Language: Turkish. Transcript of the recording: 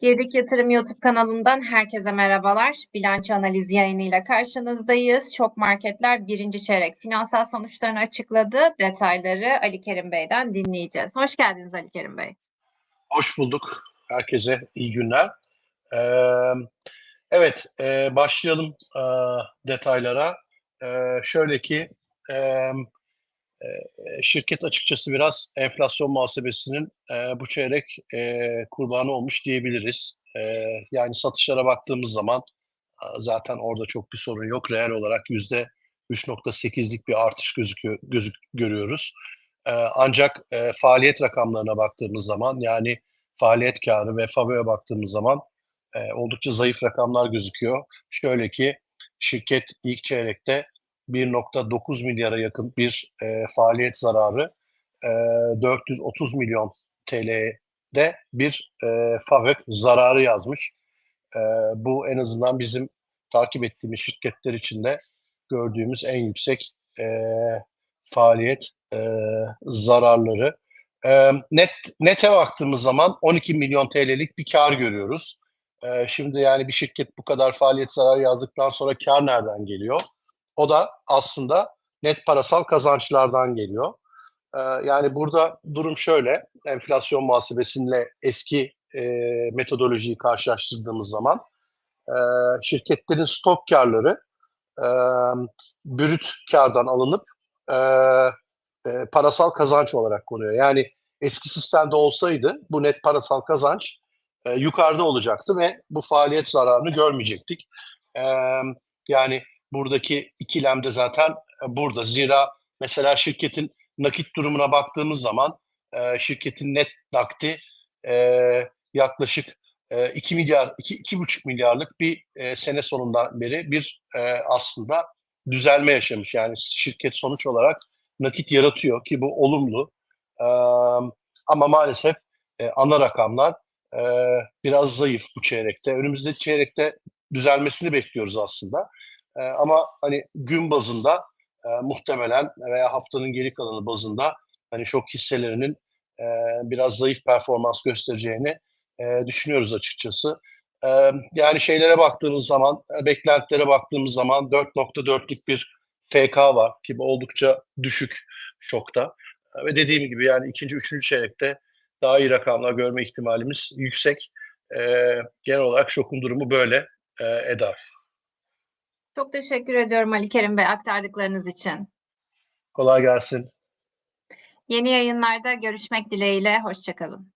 Girdik Yatırım YouTube kanalından herkese merhabalar. Bilanço analizi yayınıyla karşınızdayız. Şok Marketler birinci çeyrek finansal sonuçlarını açıkladı. Detayları Ali Kerim Bey'den dinleyeceğiz. Hoş geldiniz Ali Kerim Bey. Hoş bulduk. Herkese iyi günler. Ee, evet, e, başlayalım e, detaylara. E, şöyle ki, e, şirket açıkçası biraz enflasyon muhasebesinin e, bu çeyrek e, kurbanı olmuş diyebiliriz. E, yani satışlara baktığımız zaman zaten orada çok bir sorun yok. Reel olarak yüzde 3.8'lik bir artış gözüküyor, gözük, görüyoruz. E, ancak e, faaliyet rakamlarına baktığımız zaman yani faaliyet karı ve FAVÖ'ye baktığımız zaman e, oldukça zayıf rakamlar gözüküyor. Şöyle ki şirket ilk çeyrekte 1.9 milyara yakın bir e, faaliyet zararı, e, 430 milyon TL'de bir e, FAVÖK zararı yazmış. E, bu en azından bizim takip ettiğimiz şirketler içinde gördüğümüz en yüksek e, faaliyet e, zararları. E, net nete baktığımız zaman 12 milyon TL'lik bir kar görüyoruz. E, şimdi yani bir şirket bu kadar faaliyet zararı yazdıktan sonra kar nereden geliyor? O da aslında net parasal kazançlardan geliyor. E, yani burada durum şöyle, enflasyon muhasebesiyle eski e, metodolojiyi karşılaştırdığımız zaman e, şirketlerin stok karları e, brüt kardan alınıp e, e, parasal kazanç olarak konuyor. Yani eski sistemde olsaydı bu net parasal kazanç e, yukarıda olacaktı ve bu faaliyet zararını görmeyecektik. E, yani buradaki ikilem de zaten e, burada. Zira mesela şirketin nakit durumuna baktığımız zaman e, şirketin net nakdi e, yaklaşık e, 2 milyar, 2, 2,5 milyarlık bir e, sene sonundan beri bir e, aslında düzelme yaşamış. Yani şirket sonuç olarak nakit yaratıyor ki bu olumlu. E, ama maalesef e, ana rakamlar e, biraz zayıf bu çeyrekte. Önümüzdeki çeyrekte düzelmesini bekliyoruz aslında. E, ama hani gün bazında e, muhtemelen veya haftanın geri kalanı bazında hani şok hisselerinin e, biraz zayıf performans göstereceğini e, düşünüyoruz açıkçası. E, yani şeylere baktığımız zaman, beklentilere baktığımız zaman 4.4'lük bir FK var ki oldukça düşük şokta. Ve dediğim gibi yani ikinci, üçüncü çeyrekte daha iyi rakamlar görme ihtimalimiz yüksek. E, genel olarak şokun durumu böyle e, Eda. Çok teşekkür ediyorum Ali Kerim Bey aktardıklarınız için. Kolay gelsin. Yeni yayınlarda görüşmek dileğiyle. Hoşçakalın.